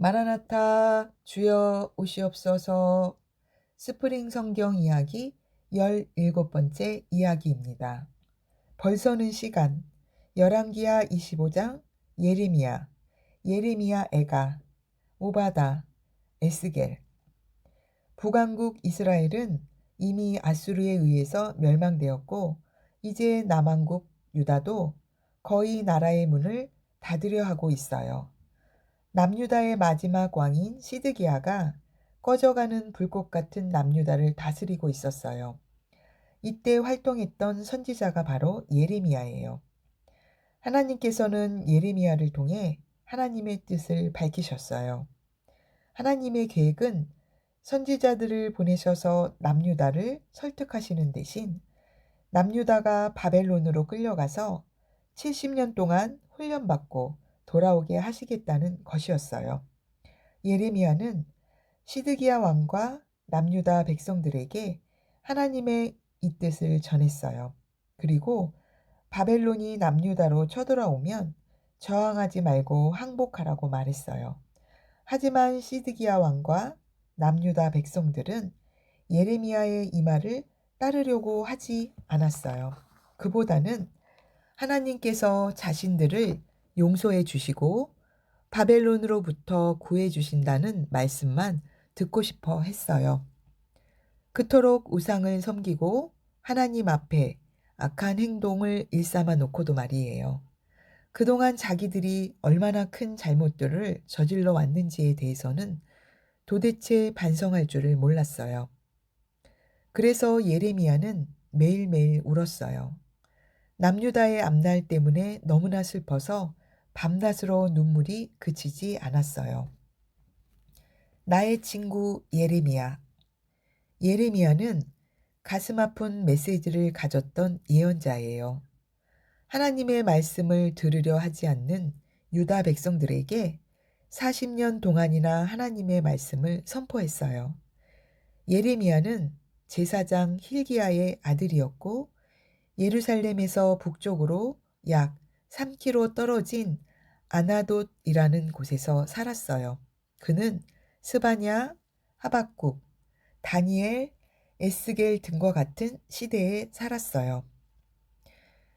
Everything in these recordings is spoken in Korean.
마라나타 주여 오시옵소서 스프링 성경 이야기 17번째 이야기입니다. 벌서는 시간 열왕기하 25장 예레미야 예레미야 애가 오바다 에스겔 북왕국 이스라엘은 이미 아수르에 의해서 멸망되었고 이제 남왕국 유다도 거의 나라의 문을 닫으려 하고 있어요. 남유다의 마지막 왕인 시드기야가 꺼져가는 불꽃 같은 남유다를 다스리고 있었어요. 이때 활동했던 선지자가 바로 예레미야예요. 하나님께서는 예레미야를 통해 하나님의 뜻을 밝히셨어요. 하나님의 계획은 선지자들을 보내셔서 남유다를 설득하시는 대신 남유다가 바벨론으로 끌려가서 70년 동안 훈련받고 돌아오게 하시겠다는 것이었어요. 예레미야는 시드기야 왕과 남유다 백성들에게 하나님의 이 뜻을 전했어요. 그리고 바벨론이 남유다로 쳐들어오면 저항하지 말고 항복하라고 말했어요. 하지만 시드기야 왕과 남유다 백성들은 예레미야의 이 말을 따르려고 하지 않았어요. 그보다는 하나님께서 자신들을 용서해 주시고 바벨론으로부터 구해 주신다는 말씀만 듣고 싶어 했어요. 그토록 우상을 섬기고 하나님 앞에 악한 행동을 일삼아 놓고도 말이에요. 그동안 자기들이 얼마나 큰 잘못들을 저질러 왔는지에 대해서는 도대체 반성할 줄을 몰랐어요. 그래서 예레미야는 매일매일 울었어요. 남유다의 앞날 때문에 너무나 슬퍼서 밤낮으로 눈물이 그치지 않았어요. 나의 친구 예레미야. 예레미야는 가슴 아픈 메시지를 가졌던 예언자예요. 하나님의 말씀을 들으려 하지 않는 유다 백성들에게 40년 동안이나 하나님의 말씀을 선포했어요. 예레미야는 제사장 힐기야의 아들이었고 예루살렘에서 북쪽으로 약 3km 떨어진 아나돗이라는 곳에서 살았어요. 그는 스바냐, 하박국, 다니엘, 에스겔 등과 같은 시대에 살았어요.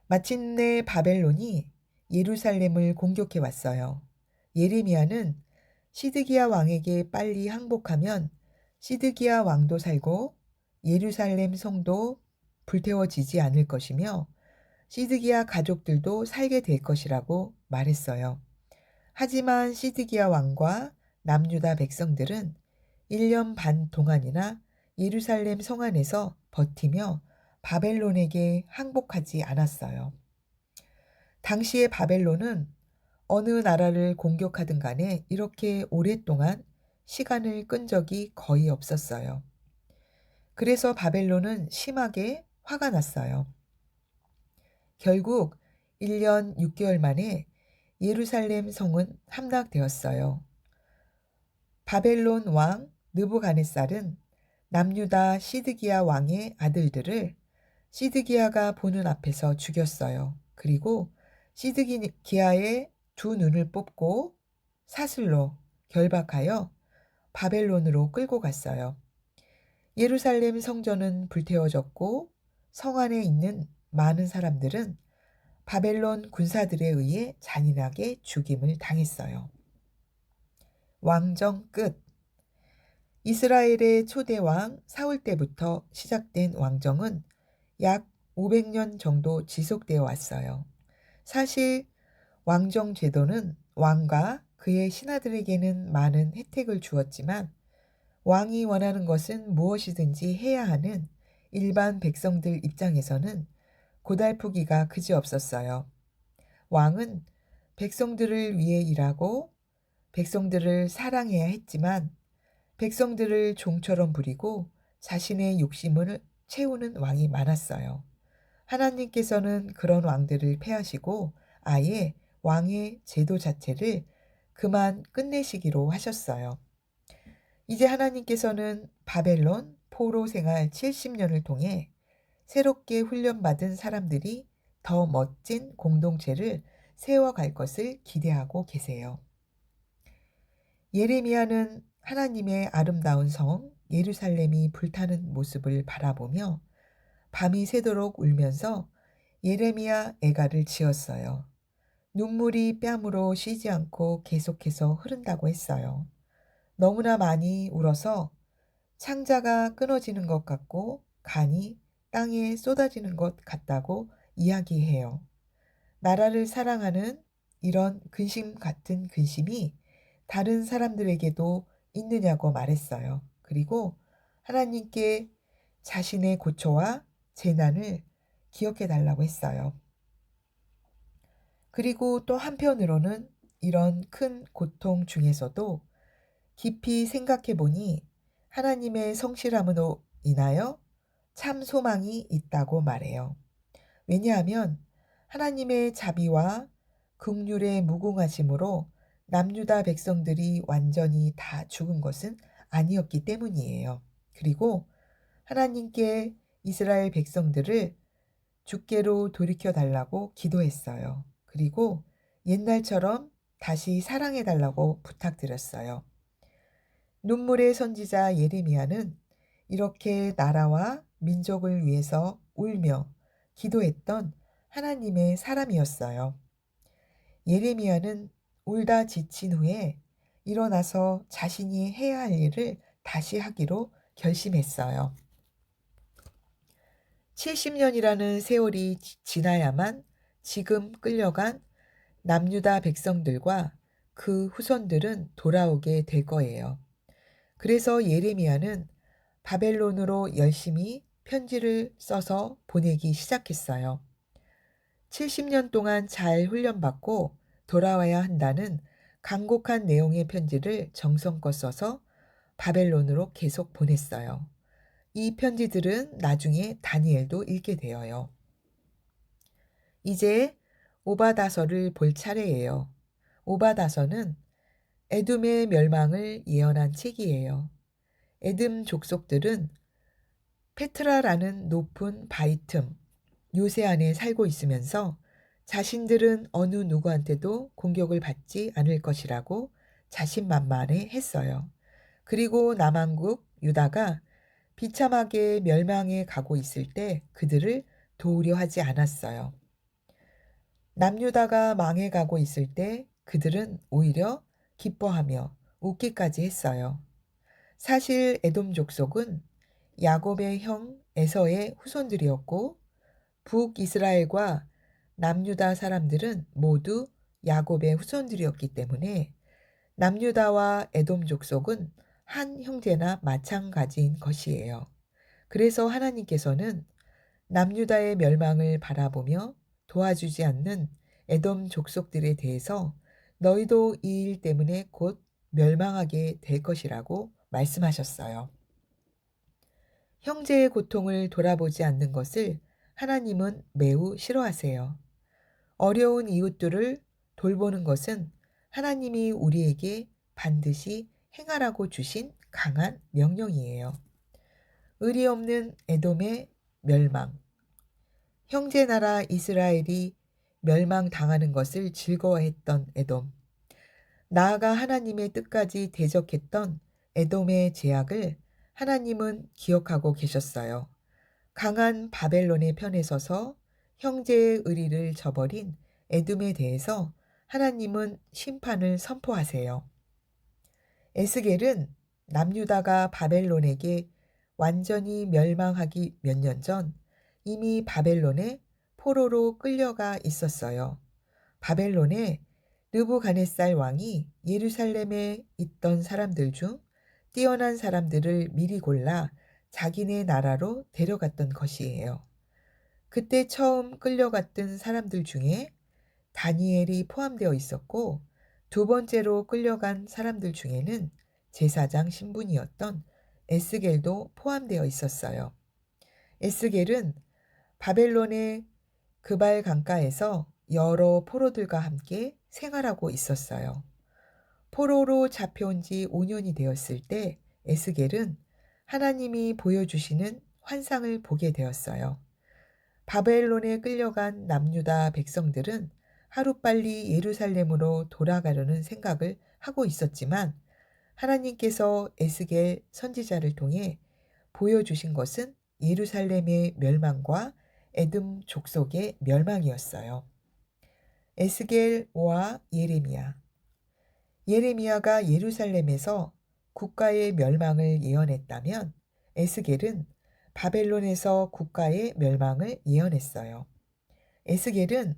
마침내 바벨론이 예루살렘을 공격해 왔어요. 예레미야는 시드기야 왕에게 빨리 항복하면 시드기야 왕도 살고 예루살렘 성도 불태워지지 않을 것이며 시드기야 가족들도 살게 될 것이라고 말했어요. 하지만 시드기야 왕과 남유다 백성들은 1년 반 동안이나 예루살렘 성 안에서 버티며 바벨론에게 항복하지 않았어요. 당시의 바벨론은 어느 나라를 공격하든 간에 이렇게 오랫동안 시간을 끈 적이 거의 없었어요. 그래서 바벨론은 심하게 화가 났어요. 결국 1년 6개월 만에 예루살렘 성은 함락되었어요. 바벨론 왕 느부가네살은 남유다 시드기야 왕의 아들들을 시드기야가 보는 앞에서 죽였어요. 그리고 시드기야의 두 눈을 뽑고 사슬로 결박하여 바벨론으로 끌고 갔어요. 예루살렘 성전은 불태워졌고 성 안에 있는 많은 사람들은 바벨론 군사들에 의해 잔인하게 죽임을 당했어요. 왕정 끝 이스라엘의 초대 왕 사울 때부터 시작된 왕정은 약 500년 정도 지속되어 왔어요. 사실 왕정 제도는 왕과 그의 신하들에게는 많은 혜택을 주었지만 왕이 원하는 것은 무엇이든지 해야 하는 일반 백성들 입장에서는 고달프기가 그지없었어요. 왕은 백성들을 위해 일하고 백성들을 사랑해야 했지만 백성들을 종처럼 부리고 자신의 욕심을 채우는 왕이 많았어요. 하나님께서는 그런 왕들을 패하시고 아예 왕의 제도 자체를 그만 끝내시기로 하셨어요. 이제 하나님께서는 바벨론 포로 생활 70년을 통해 새롭게 훈련받은 사람들이 더 멋진 공동체를 세워갈 것을 기대하고 계세요. 예레미야는 하나님의 아름다운 성 예루살렘이 불타는 모습을 바라보며 밤이 새도록 울면서 예레미야 애가를 지었어요. 눈물이 뺨으로 쉬지 않고 계속해서 흐른다고 했어요. 너무나 많이 울어서 창자가 끊어지는 것 같고 간이 땅에 쏟아지는 것 같다고 이야기해요. 나라를 사랑하는 이런 근심 같은 근심이 다른 사람들에게도 있느냐고 말했어요. 그리고 하나님께 자신의 고초와 재난을 기억해 달라고 했어요. 그리고 또 한편으로는 이런 큰 고통 중에서도 깊이 생각해 보니 하나님의 성실함으로 인하여 참 소망이 있다고 말해요. 왜냐하면 하나님의 자비와 극률의 무궁하심으로 남유다 백성들이 완전히 다 죽은 것은 아니었기 때문이에요. 그리고 하나님께 이스라엘 백성들을 주께로 돌이켜 달라고 기도했어요. 그리고 옛날처럼 다시 사랑해 달라고 부탁드렸어요. 눈물의 선지자 예레미야는 이렇게 나라와 민족을 위해서 울며 기도했던 하나님의 사람이었어요. 예레미야는 울다 지친 후에 일어나서 자신이 해야 할 일을 다시 하기로 결심했어요. 70년이라는 세월이 지나야만 지금 끌려간 남유다 백성들과 그 후손들은 돌아오게 될 거예요. 그래서 예레미야는 바벨론으로 열심히 편지를 써서 보내기 시작했어요. 70년 동안 잘 훈련받고 돌아와야 한다는 간곡한 내용의 편지를 정성껏 써서 바벨론으로 계속 보냈어요. 이 편지들은 나중에 다니엘도 읽게 되어요. 이제 오바다서를 볼 차례예요. 오바다서는 에둠의 멸망을 예언한 책이에요. 에돔 족속들은 페트라라는 높은 바위 틈, 요새 안에 살고 있으면서 자신들은 어느 누구한테도 공격을 받지 않을 것이라고 자신만만해 했어요. 그리고 남한국 유다가 비참하게 멸망해 가고 있을 때 그들을 도우려 하지 않았어요. 남유다가 망해 가고 있을 때 그들은 오히려 기뻐하며 웃기까지 했어요. 사실 에돔 족속은 야곱의 형 에서의 후손들이었고 북이스라엘과 남유다 사람들은 모두 야곱의 후손들이었기 때문에 남유다와 에돔 족 속은 한 형제나 마찬가지인 것이에요. 그래서 하나님께서는 남유다의 멸망을 바라보며 도와주지 않는 에돔 족속들에 대해서 너희도 이 일 때문에 곧 멸망하게 될 것이라고 말씀하셨어요. 형제의 고통을 돌아보지 않는 것을 하나님은 매우 싫어하세요. 어려운 이웃들을 돌보는 것은 하나님이 우리에게 반드시 행하라고 주신 강한 명령이에요. 의리 없는 에돔의 멸망. 형제 나라 이스라엘이 멸망당하는 것을 즐거워했던 에돔. 나아가 하나님의 뜻까지 대적했던 에돔의 제약을 하나님은 기억하고 계셨어요. 강한 바벨론의 편에 서서 형제의 의리를 저버린 에돔에 대해서 하나님은 심판을 선포하세요. 에스겔은 남유다가 바벨론에게 완전히 멸망하기 몇 년 전 이미 바벨론에 포로로 끌려가 있었어요. 바벨론에 느부가네살 왕이 예루살렘에 있던 사람들 중 뛰어난 사람들을 미리 골라 자기네 나라로 데려갔던 것이에요. 그때 처음 끌려갔던 사람들 중에 다니엘이 포함되어 있었고 두 번째로 끌려간 사람들 중에는 제사장 신분이었던 에스겔도 포함되어 있었어요. 에스겔은 바벨론의 그발 강가에서 여러 포로들과 함께 생활하고 있었어요. 포로로 잡혀온 지 5년이 되었을 때 에스겔은 하나님이 보여주시는 환상을 보게 되었어요. 바벨론에 끌려간 남유다 백성들은 하루빨리 예루살렘으로 돌아가려는 생각을 하고 있었지만 하나님께서 에스겔 선지자를 통해 보여주신 것은 예루살렘의 멸망과 에돔 족속의 멸망이었어요. 에스겔과 예레미야 예레미야가 예루살렘에서 국가의 멸망을 예언했다면 에스겔은 바벨론에서 국가의 멸망을 예언했어요. 에스겔은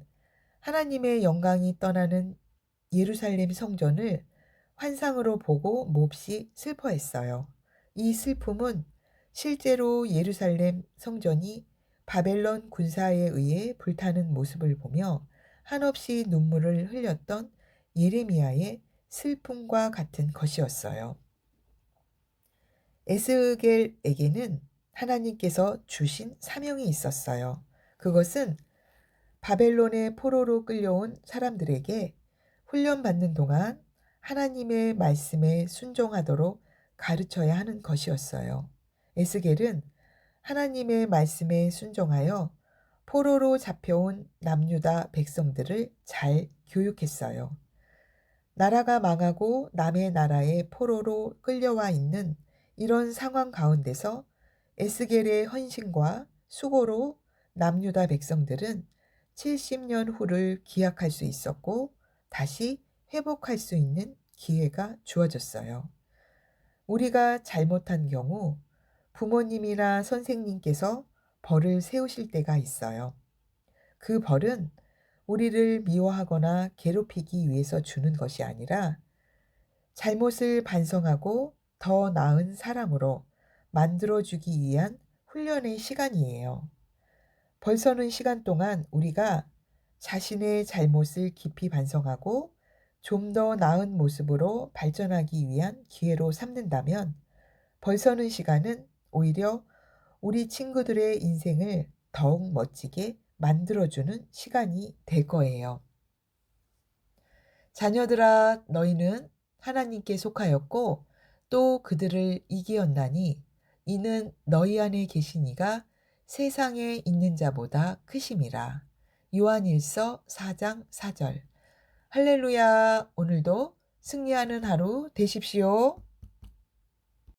하나님의 영광이 떠나는 예루살렘 성전을 환상으로 보고 몹시 슬퍼했어요. 이 슬픔은 실제로 예루살렘 성전이 바벨론 군사에 의해 불타는 모습을 보며 한없이 눈물을 흘렸던 예레미야의 슬픔과 같은 것이었어요. 에스겔에게는 하나님께서 주신 사명이 있었어요. 그것은 바벨론의 포로로 끌려온 사람들에게 훈련받는 동안 하나님의 말씀에 순종하도록 가르쳐야 하는 것이었어요. 에스겔은 하나님의 말씀에 순종하여 포로로 잡혀온 남유다 백성들을 잘 교육했어요. 나라가 망하고 남의 나라에 포로로 끌려와 있는 이런 상황 가운데서 에스겔의 헌신과 수고로 남유다 백성들은 70년 후를 기약할 수 있었고 다시 회복할 수 있는 기회가 주어졌어요. 우리가 잘못한 경우 부모님이나 선생님께서 벌을 세우실 때가 있어요. 그 벌은 우리를 미워하거나 괴롭히기 위해서 주는 것이 아니라 잘못을 반성하고 더 나은 사람으로 만들어주기 위한 훈련의 시간이에요. 벌서는 시간 동안 우리가 자신의 잘못을 깊이 반성하고 좀 더 나은 모습으로 발전하기 위한 기회로 삼는다면 벌서는 시간은 오히려 우리 친구들의 인생을 더욱 멋지게 만들어주는 시간이 될 거예요. 자녀들아, 너희는 하나님께 속하였고 또 그들을 이기었나니 이는 너희 안에 계신 이가 세상에 있는 자보다 크심이라. 요한일서 4장 4절. 할렐루야. 오늘도 승리하는 하루 되십시오.